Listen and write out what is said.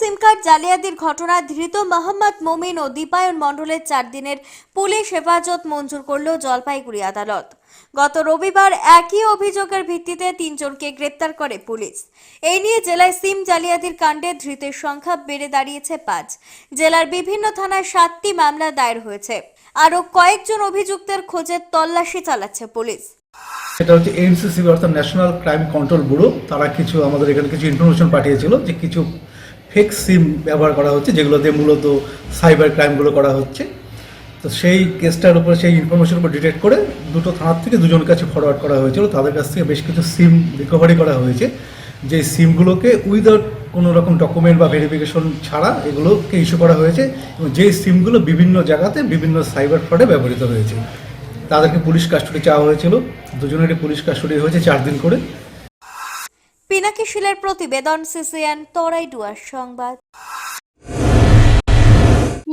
সিম card জালিয়াতির ঘটনায় ধৃত মোহাম্মদ মমিন ও দীপায়ন মণ্ডলের চার দিনের পুলিশ হেফাজত মঞ্জুর করল জলপাইগুড়ি আদালত। গত রবিবার একই অভিযোগের ভিত্তিতে তিনজনকে গ্রেপ্তার করে পুলিশ। এই নিয়ে জেলায় সিম জালিয়াতির কাণ্ডে ধৃতের সংখ্যা বেড়ে দাঁড়িয়েছে পাঁচ। জেলার বিভিন্ন থানায় সাতটি মামলা দায়ের হয়েছে। আরও কয়েকজন অভিযুক্তের খোঁজে তল্লাশি চালাচ্ছে পুলিশ। সেটা হচ্ছে এনসিসিবি অর্থাৎ ন্যাশনাল ক্রাইম কন্ট্রোল ব্যুরো তারা কিছু আমাদের এখানে কিছু ইনফরমেশন পাঠিয়েছিল যে কিছু ফেক সিম ব্যবহার করা হচ্ছে যেগুলোতে মূলত সাইবার ক্রাইমগুলো করা হচ্ছে। তো সেই কেসটার উপরে, সেই ইনফরমেশন উপর ডিটেক্ট করে দুটো থানার থেকে দুজন কাছে ফরওয়ার্ড করা হয়েছিল। তাদের কাছ থেকে বেশ কিছু সিম রিকভারি করা হয়েছে। যে সিমগুলোকে উইদাউট কোনো রকম ডকুমেন্ট বা ভেরিফিকেশন ছাড়া এগুলোকে ইস্যু করা হয়েছে এবং যেই সিমগুলো বিভিন্ন জায়গাতে বিভিন্ন সাইবার ফ্রডে ব্যবহৃত হয়েছে। তাদেরকে পুলিশ কাস্টডি চাওয়া হয়েছিল। দুজনেরই পুলিশ কাস্টডি হয়েছে চার দিন করে। পিনাকি শিলের প্রতিবেদন সিসিএন তরাই ডুয়ার সংবাদ।